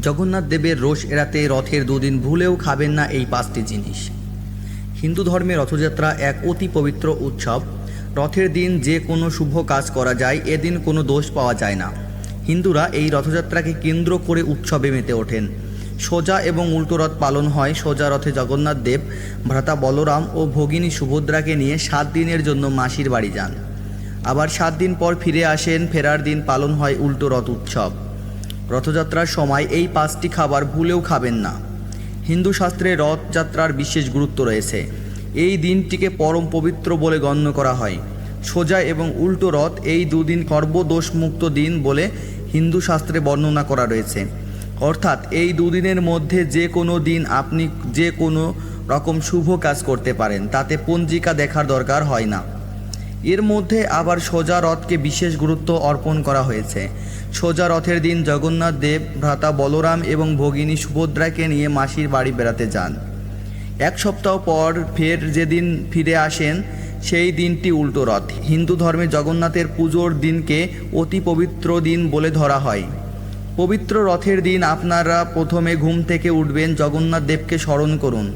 জগন্নাথ দেবের রোষ এড়াতে রথের দুদিন ভুলেও খাবেন না এই পাঁচটি জিনিস। হিন্দু ধর্মে রথযাত্রা এক অতি পবিত্র উৎসব। রথের দিন যে কোনো শুভ কাজ করা যায়, এদিন কোনো দোষ পাওয়া যায় না। হিন্দুরা এই রথযাত্রাকে কেন্দ্র করে উৎসবে মেতে ওঠেন। সোজা এবং উল্টো রথ পালন হয় সোজা রথে জগন্নাথ দেব, ভ্রাতা বলরাম ও ভগিনী সুভদ্রাকে নিয়ে সাত দিনের জন্য মাসির বাড়ি যান। আবার সাত দিন পর ফিরে আসেন, ফেরার দিন পালন হয় উল্টো রথ উৎসব। রথযাত্রার সময় এই পাঁচটি খাবার ভুলেও খাবেন না। হিন্দু শাস্ত্রে রথযাত্রার বিশেষ গুরুত্ব রয়েছে। এই দিনটিকে পরম পবিত্র বলে গণ্য করা হয়। সোজা এবং উল্টো রথ এই দুদিন সর্বদোষমুক্ত দিন বলে হিন্দু শাস্ত্রে বর্ণনা করা রয়েছে। অর্থাৎ এই দুদিনের মধ্যে যে কোনো দিন আপনি যে কোনো রকম শুভ কাজ করতে পারেন, তাতে পঞ্জিকা দেখার দরকার হয় না। এর মধ্যে আবার সোজা রথকে বিশেষ গুরুত্ব অর্পণ করা হয়েছে। সোজা রথের দিন জগন্নাথ দেব, ভ্রাতা বলরাম এবং ভগিনী সুভদ্রাকে নিয়ে মাসির বাড়ি বেড়াতে যান। এক সপ্তাহ পর ফের যেদিন ফিরে আসেন, সেই দিনটি উল্টো রথ। হিন্দু ধর্মে জগন্নাথের পুজোর দিনকে অতি পবিত্র দিন বলে ধরা হয়। পবিত্র রথের দিন আপনারা প্রথমে ঘুম থেকে উঠবেন, জগন্নাথ দেবকে স্মরণ করুন।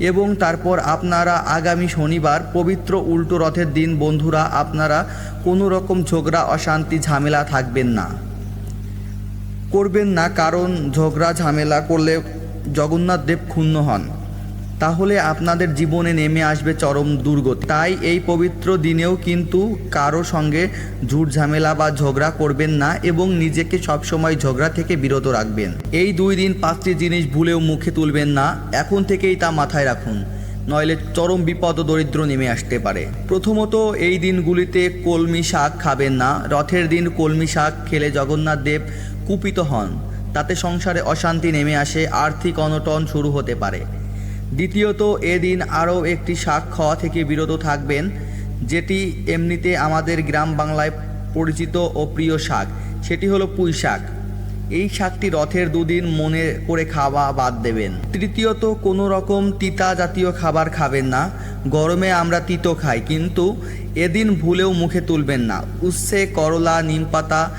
এবং তারপর আপনারা আগামী শনিবার পবিত্র উল্টো রথের দিন, বন্ধুরা, আপনারা কোনো রকম ঝগড়া, অশান্তি, ঝামেলা থাকবেন না। করবেন না, কারণ ঝগড়া, ঝামেলা করলে জগন্নাথ দেব ক্ষুণ্ণ হন। তাহলে আপনাদের জীবনে নেমে আসবে চরম দুর্গতি। তাই এই পবিত্র দিনেও কিন্তু কারও সঙ্গে ঝুট ঝামেলা বা ঝগড়া করবেন না এবং নিজেকে সবসময় ঝগড়া থেকে বিরত রাখবেন। এই দুই দিন পাঁচটি জিনিস ভুলেও মুখে তুলবেন না, এখন থেকেই তা মাথায় রাখুন, নইলে চরম বিপদ ও দরিদ্র নেমে আসতে পারে। প্রথমত, এই দিনগুলিতে কলমি শাক খাবেন না, রথের দিন কলমি শাক খেলে জগন্নাথ দেব কুপিত হন, তাতে সংসারে অশান্তি নেমে আসে, আর্থিক অনটন শুরু হতে পারে। দ্বিতীয়ত, এদিন আরও একটি শাক খাওয়া থেকে বিরত থাকবেন, যেটি এমনিতে আমাদের গ্রাম বাংলায় পরিচিত ও প্রিয় শাক। সেটি হলো পুঁই শাক। এই শাকটি রথের দুদিন মনে করে খাওয়া বাদ দেবেন। তৃতীয়ত, কোনো রকম তিতা জাতীয় খাবার খাবেন না। গরমে আমরা তিতো খাই, কিন্তু এদিন ভুলেও মুখে তুলবেন না। উচ্ছে, করলা, নিমপাতা,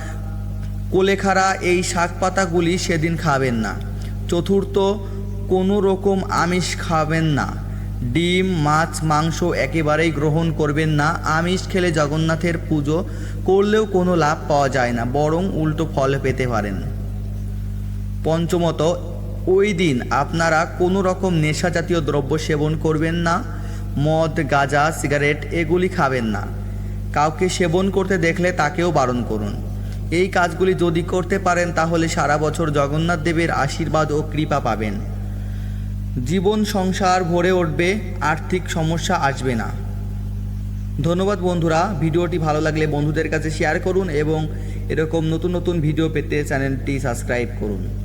কোলেখাড়া এই শাক পাতাগুলি সেদিন খাবেন না। চতুর্থ কোনো রকম আমিষ খাবেন না। ডিম, মাছ, মাংস একেবারেই গ্রহণ করবেন না। আমিষ খেলে জগন্নাথের পুজো করলেও কোনো লাভ পাওয়া যায় না, বরং উল্টো ফল পেতে পারেন। পঞ্চমত, ওই দিন আপনারা কোনো রকম নেশা জাতীয় দ্রব্য সেবন করবেন না। মদ, গাঁজা, সিগারেট এগুলি খাবেন না। কাউকে সেবন করতে দেখলে তাকেও বারণ করুন। এই কাজগুলি যদি করতে পারেন, তাহলে সারা বছর জগন্নাথ দেবের আশীর্বাদ ও কৃপা পাবেন। জীবন সংসার ভরে উঠবে, আর্থিক সমস্যা আসবে না। ধন্যবাদ বন্ধুরা, ভিডিওটি ভালো লাগলে বন্ধুদের কাছে শেয়ার করুন এবং এরকম নতুন নতুন ভিডিও পেতে চ্যানেলটি সাবস্ক্রাইব করুন।